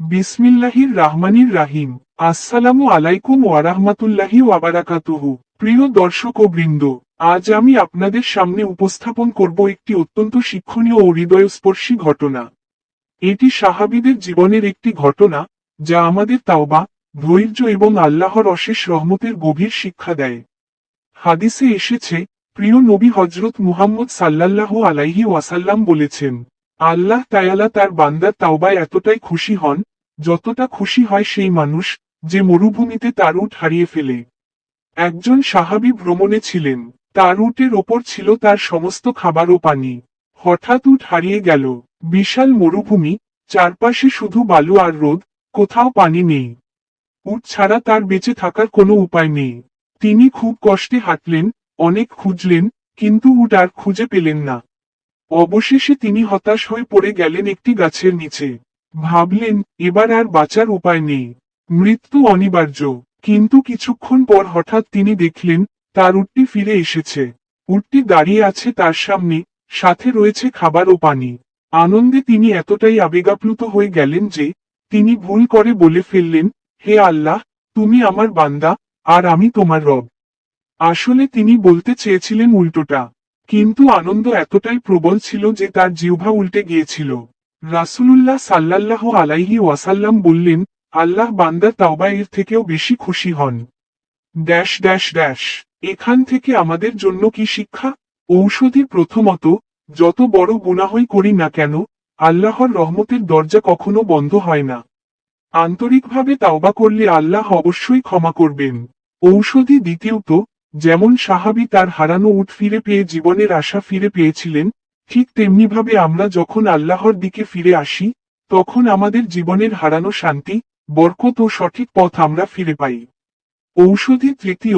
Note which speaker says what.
Speaker 1: বিসমিল্লাহির রাহমানির রাহিম। আসসালামু আলাইকুম ওয়ারাহমাতুল্লাহি ওয়াবারাকাতুহু প্রিয় দর্শক ও বৃন্দ, আজ আমি আপনাদের সামনে উপস্থাপন করব একটি অত্যন্ত শিক্ষণীয় ও হৃদয়স্পর্শী ঘটনা। এটি সাহাবিদের জীবনের একটি ঘটনা, যা আমাদের তাওবা, ধৈর্য এবং আল্লাহর অশেষ রহমতের গভীর শিক্ষা দেয়। হাদিসে এসেছে, প্রিয় নবী হজরত মুহাম্মদ সাল্লাল্লাহু আলাইহি ওয়াসাল্লাম বলেছেন আল্লাহ তায়ালা তার বান্দার তাওবায় এতটাই খুশি হন, যতটা খুশি হয় সেই মানুষ, যে মরুভূমিতে তার উট হারিয়ে ফেলে। একজন সাহাবী ভ্রমণে ছিলেন, তার উটের ওপর ছিল তার সমস্ত খাবার ও পানি। হঠাৎ উট হারিয়ে গেল। বিশাল মরুভূমি, চারপাশে শুধু বালু আর রোদ, কোথাও পানি নেই। উট ছাড়া তার বেঁচে থাকার কোনো উপায় নেই। তিনি খুব কষ্টে হাঁটলেন, অনেক খুঁজলেন, কিন্তু উট আর খুঁজে পেলেন না। অবশেষে তিনি হতাশ হয়ে পড়ে গেলেন একটি গাছের নিচে। ভাবলেন, এবার আর বাঁচার উপায় নেই। মৃত্যু অনিবার্য। কিন্তু কিছুক্ষণ পর হঠাৎ তিনি দেখলেন, তার উটটি ফিরে এসেছে। উটটি দাঁড়িয়ে আছে তার সামনে, সাথে রয়েছে খাবার ও পানি। আনন্দে তিনি এতটাই আবেগাপ্লুত হয়ে গেলেন যে, তিনি ভুল করে বলে ফেললেন, হে আল্লাহ, তুমি আমার বান্দা, আর আমি তোমার রব। আসলে তিনি বলতে চেয়েছিলেন উল্টোটা। কিন্তু আনন্দ এতটাই প্রবল ছিল যে তার জিহ্বা উল্টে গিয়েছিল। রাসূলুল্লাহ সাল্লাল্লাহু আলাইহি ওয়াসাল্লাম বললেন, আল্লাহ বান্দার তাওবা এর থেকেও বেশি খুশি হন। ড্যাশ ড্যাশ ড্যাশ, এখান থেকে আমাদের জন্য কি শিক্ষা? ঔষধি প্রথমত, যত বড় গুনাহই করি না কেন, আল্লাহর রহমতের দরজা কখনো বন্ধ হয় না। আন্তরিকভাবে তাওবা করলে আল্লাহ অবশ্যই ক্ষমা করবেন। ঔষধি দ্বিতীয়ত যেমন সাহাবি তার হারানো উঠ ফিরে পেয়ে জীবনের আশা ফিরে পেয়েছিলেন, ঠিক তেমনিভাবে আমরা যখন আল্লাহর দিকে ফিরে আসি, তখন আমাদের জীবনের হারানো শান্তি, বরকত ও সঠিক পথ আমরা ফিরে পাই। ঔষধি তৃতীয়